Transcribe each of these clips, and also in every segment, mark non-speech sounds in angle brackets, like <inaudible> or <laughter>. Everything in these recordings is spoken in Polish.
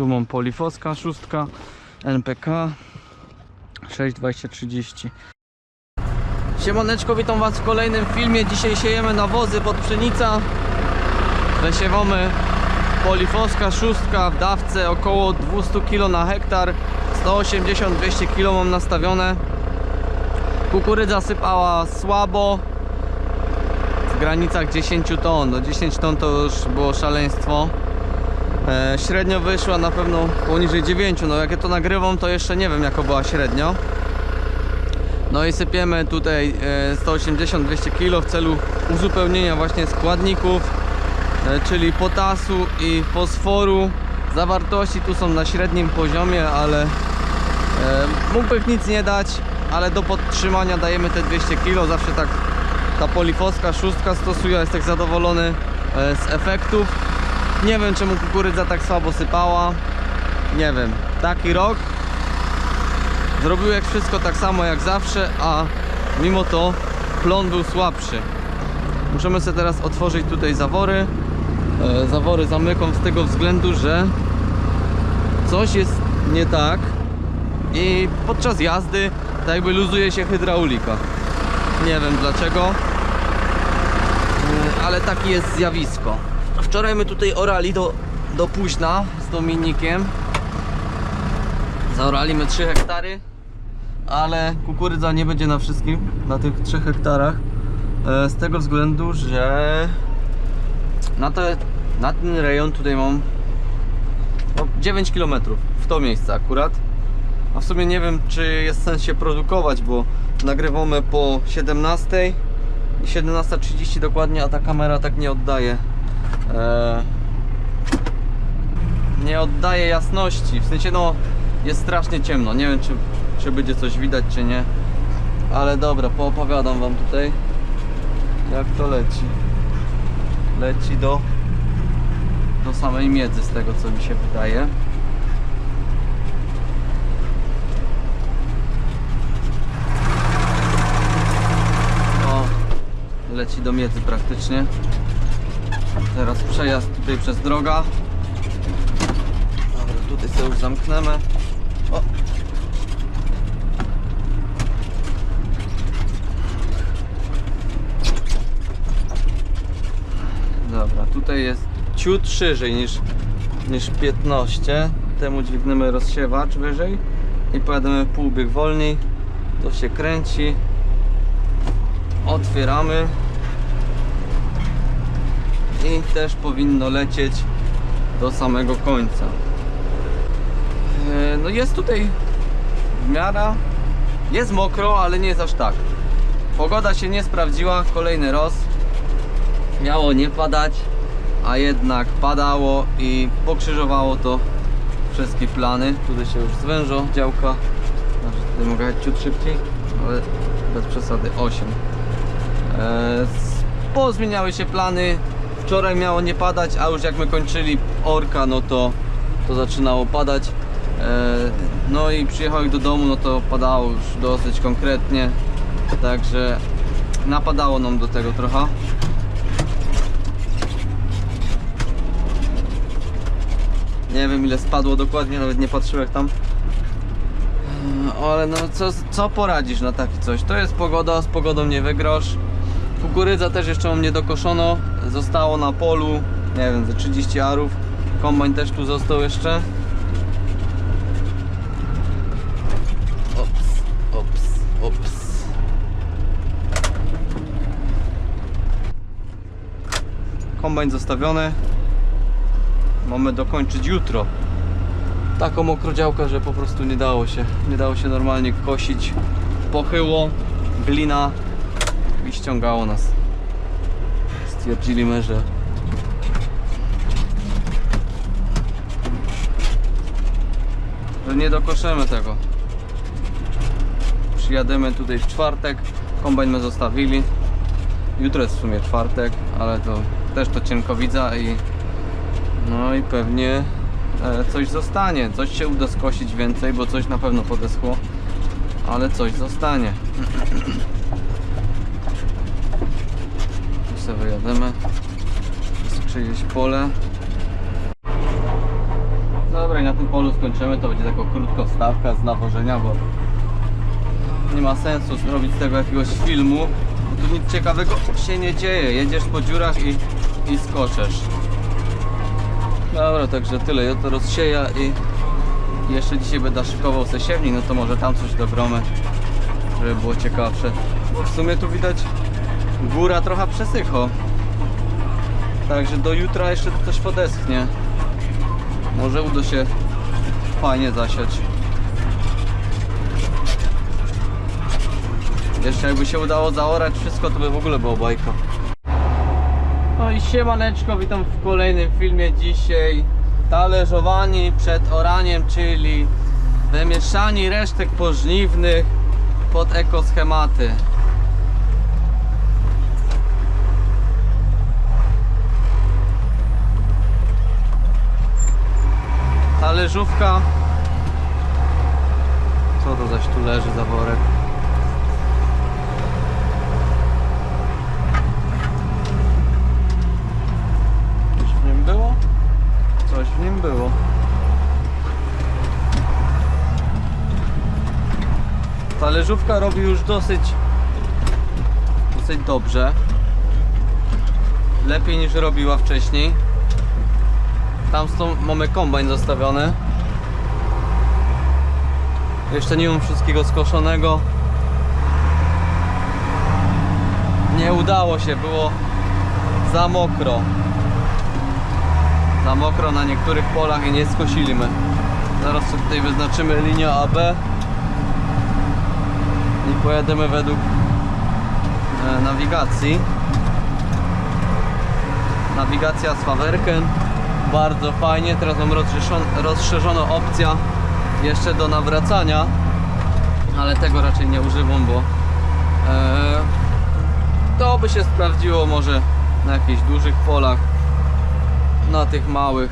Tu mam Polifoska szóstka, NPK 62030. Siemaneczko, witam was w kolejnym filmie. Dzisiaj siejemy nawozy pod pszenica. Zasiewamy Polifoska szóstka w dawce około 200 kg na hektar. 180-200 kg mam nastawione. Kukurydza sypała słabo. W granicach 10 ton. Do 10 ton to już było szaleństwo. E, średnio wyszła na pewno poniżej 9. No jak ja to nagrywam, to jeszcze nie wiem jaka była średnio. No i sypiemy tutaj e, 180-200 kg w celu uzupełnienia właśnie składników, e, czyli potasu i fosforu. Zawartości tu są na średnim poziomie, ale e, mógłbych nic nie dać, ale do podtrzymania dajemy te 200 kg. Zawsze tak ta polifoska szóstka stosuje, jest tak zadowolony e, z efektów. Nie wiem czemu kukurydza tak słabo sypała. Nie wiem. Taki rok. Zrobiłeś wszystko tak samo jak zawsze, a mimo to plon był słabszy. Możemy sobie teraz otworzyć tutaj zawory. E, zawory zamykam z tego względu, że coś jest nie tak i podczas jazdy tak jakby luzuje się hydraulika. Nie wiem dlaczego, Mm, ale takie jest zjawisko. Wczoraj my tutaj orali do, do późna z Dominikiem. Zaoraliśmy 3 hektary, ale kukurydza nie będzie na wszystkim, na tych 3 hektarach. E, Z tego względu, że na, te, na ten rejon tutaj mam no, 9 km w to miejsce akurat. A w sumie nie wiem, czy jest sens się produkować, bo nagrywamy po 17 i 17.30 dokładnie, a ta kamera tak nie oddaje. E, nie oddaje jasności. W sensie, no, jest strasznie ciemno. Nie wiem, czy, czy będzie coś widać, czy nie. Ale dobra, poopowiadam Wam tutaj, jak to leci. Leci do, do samej miedzy, z tego co mi się wydaje. O, leci do miedzy praktycznie. Teraz przejazd tutaj przez droga. Dobra, tutaj sobie już zamknemy. O. Dobra, tutaj jest ciut szerzej niż, niż 15. Temu dźwignemy rozsiewacz wyżej i pojadę półbieg wolniej. To się kręci. Otwieramy. I też powinno lecieć do samego końca. E, No jest tutaj w miarę, jest mokro, ale nie jest aż tak. Pogoda się nie sprawdziła, kolejny roz. Miało nie padać, a jednak padało i pokrzyżowało to wszystkie plany. Tutaj się już zwężą działka. Znaczy tutaj mogę jechać ciut szybciej, ale bez przesady 8. E, pozmieniały się plany. Wczoraj miało nie padać, a już jak my kończyli orka, no to, to zaczynało padać. E, no i przyjechałeś do domu, no to padało już dosyć konkretnie. Także napadało nam do tego trochę. Nie wiem ile spadło dokładnie, nawet nie patrzyłem tam. Ale no co, co poradzisz na takie coś? To jest pogoda, z pogodą nie wygrasz. Kukurydza też jeszcze mam nie dokoszono. Zostało na polu, nie wiem, ze 30 arów. Kombajn też tu został jeszcze. Ops, ops, ops. Kombajn zostawiony. Mamy dokończyć jutro. Taką mokrodziałkę, że po prostu nie dało się. Nie dało się normalnie kosić. Pochyło, glina i ściągało nas. Stwierdziliśmy, że że nie dokoszymy tego. Przyjadziemy tutaj w czwartek. Kombajn my zostawili. Jutro jest w sumie czwartek, ale to też to cienko widza i no i pewnie e, coś zostanie. Coś się uda skosić więcej, bo coś na pewno podeschło, ale coś zostanie. <clears throat> Tu sobie wyjademy. Jest czyjeś pole. Dobra, Tutaj na tym polu skończymy, to będzie taka krótka wstawka z nawożenia, bo nie ma sensu zrobić z tego jakiegoś filmu, bo tu nic ciekawego się nie dzieje. Jedziesz po dziurach i, i skoczesz. Dobra, także tyle. Ja to rozsieja i jeszcze dzisiaj będę szykował se siewnik, no to może tam coś dogromy, żeby było ciekawsze. Bo w sumie tu widać góra trochę przesycho. Także do jutra jeszcze to coś podeschnie. Może uda się fajnie zasiać. Jeszcze jakby się udało zaorać wszystko, to by w ogóle było bajka. No i siemaneczko, witam w kolejnym filmie dzisiaj. Talerzowani przed oraniem, czyli wymieszanie resztek pożniwnych pod ekoschematy. Talerzówka. Co to zaś tu leży za worek? Coś w nim było? Coś w nim było. Talerzówka robi już dosyć dosyć dobrze. Lepiej niż robiła wcześniej. Tam są, mamy kombajn zostawiony. Jeszcze nie mam wszystkiego skoszonego. Nie udało się, było za mokro. Za mokro na niektórych polach i nie skosiliśmy. Zaraz tutaj wyznaczymy linię AB i pojedziemy według e, nawigacji. Nawigacja z Fawerken. Bardzo fajnie. Teraz mam rozszerzon- rozszerzoną opcję jeszcze do nawracania, ale tego raczej nie używam, bo e, to by się sprawdziło może na jakichś dużych polach. Na tych małych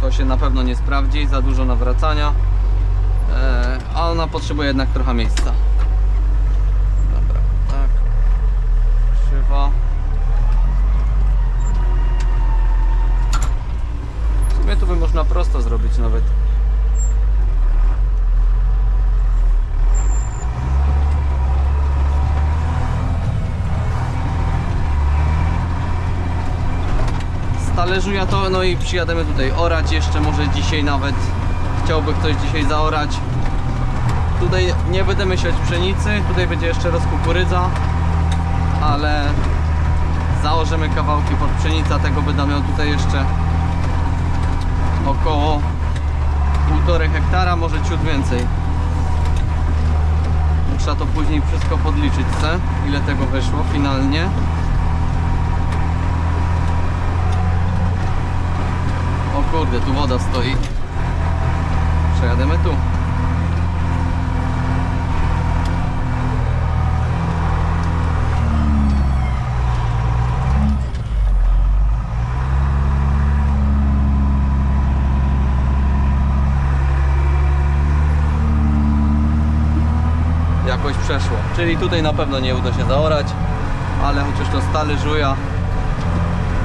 to się na pewno nie sprawdzi, za dużo nawracania, e, a ona potrzebuje jednak trochę miejsca. Dobra, tak. Krzywa. Sumie to by można prosto zrobić nawet. Talerzu ja to, no i przyjademy tutaj orać jeszcze, może dzisiaj nawet chciałby ktoś dzisiaj zaorać. Tutaj nie będziemy siać pszenicy, tutaj będzie jeszcze rozkukurydza, ale założymy kawałki pod pszenicę, tego będę miał tutaj jeszcze około 1,5 hektara, może ciut więcej. Trzeba to później wszystko podliczyć, se, ile tego wyszło finalnie. O kurde, tu woda stoi. Przejademy tu. Przeszło. Czyli tutaj na pewno nie uda się zaorać, ale chociaż to stale żuja.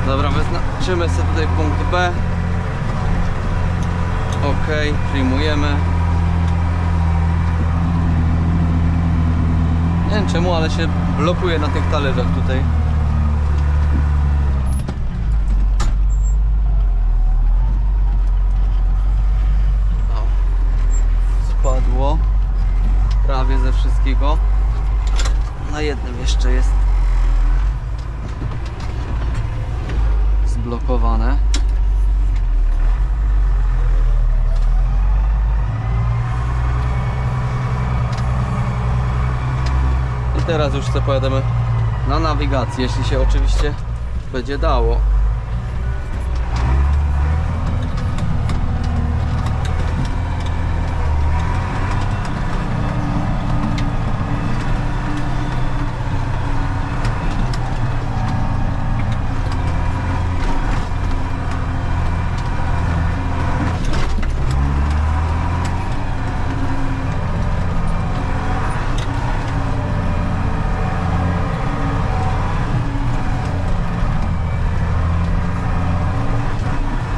Dobra, wyznaczymy sobie tutaj punkt B. Ok, przyjmujemy. Nie wiem czemu, ale się blokuje na tych talerzach tutaj. O, Spadło prawie ze wszystkiego. Na jednym jeszcze jest zblokowane. I teraz już sobie pojedziemy na nawigację, jeśli się oczywiście będzie dało.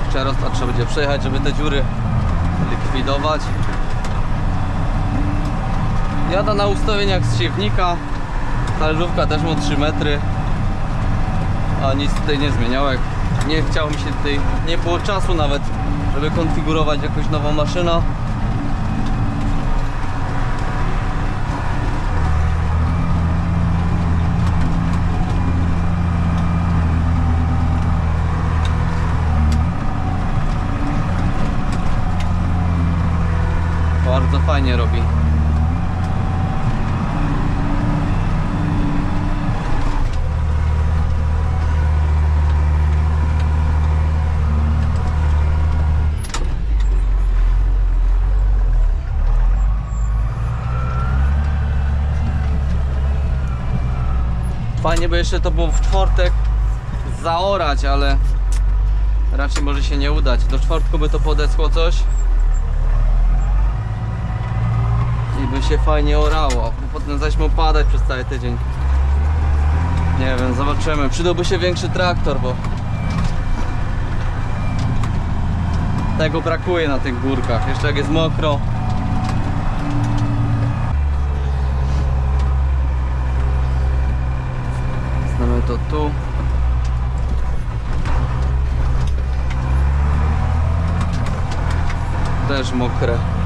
Jeszcze raz to trzeba będzie przejechać, żeby te dziury likwidować. Jada na ustawieniach z siewnika. Talerzówka też ma 3 metry. A nic tutaj nie zmieniałek. Nie chciało mi się tutaj, nie było czasu nawet, żeby konfigurować jakąś nową maszynę. Bardzo fajnie robi. Fajnie by jeszcze to było w czwartek zaorać, ale raczej może się nie udać. Do czwartku by to podeschło coś. i by się fajnie orało. Potem zaśmy opadać przez cały tydzień. Nie wiem, zobaczymy. Przydałby się większy traktor, bo tego brakuje na tych górkach. Jeszcze jak jest mokro. Znamy to tu. Też mokre.